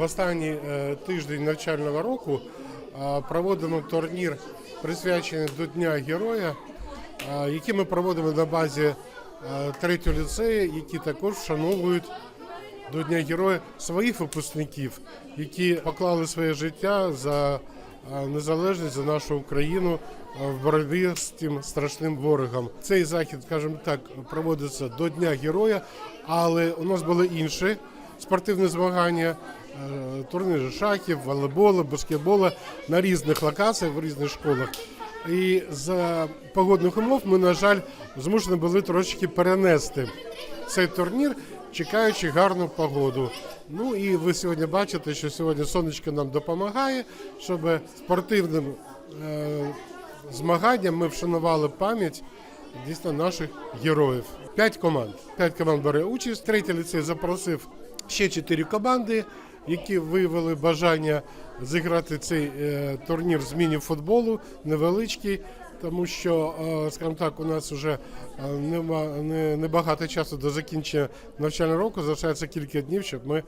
В останній е, тиждень навчального року е, проводимо турнір, присвячений до Дня Героя, е, який ми проводимо на базі третього ліцею, які також вшановують до Дня Героя своїх випускників, які поклали своє життя за незалежність за нашу Україну в боротьбі з тим страшним ворогом. Цей захід, скажімо так, проводиться до Дня Героя, але у нас були інші спортивні змагання, турніри шахів, волейболу, баскетболу на різних локаціях, в різних школах. І за погодних умов ми, на жаль, змушені були трошки перенести цей турнір, чекаючи гарну погоду. Ну і ви сьогодні бачите, що сьогодні сонечко нам допомагає, щоб спортивним е, змаганням ми вшанували пам'ять дійсно наших героїв. П'ять команд. П'ять команд бере участь. Третій ліцей запросив ще чотири команди, які виявили бажання зіграти цей е, турнір з міні-футболу невеличкий. Тому що, е, скажімо так, у нас вже небагато часу до закінчення навчального року, залишається кілька днів, щоб ми,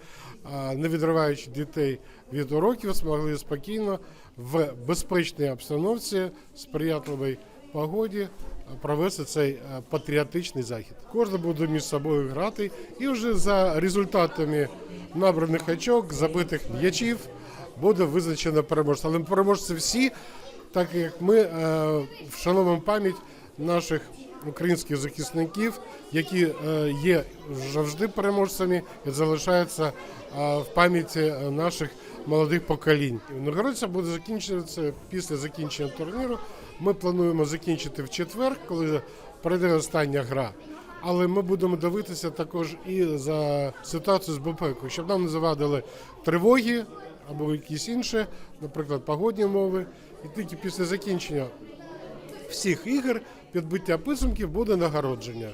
е, не відриваючи дітей від уроків, змогли спокійно в безпечній обстановці, сприятливій погоді провести цей е, патріотичний захід. Кожен буде між собою грати, і вже за результатами набраних очок, забитих м'ячів буде визначено переможця. Але переможці всі, так як ми е, вшановуємо пам'ять наших українських захисників, які е, є завжди переможцями і залишаються е, в пам'яті е, наших молодих поколінь. Нагородця буде закінчуватися після закінчення турніру. Ми плануємо закінчити в четвер, коли пройде остання гра. Але ми будемо дивитися також і за ситуацію з безпекою, щоб нам не завадили тривоги або якісь інші, наприклад, погодні умови. І тільки після закінчення всіх ігор підбиття підсумків буде нагородження.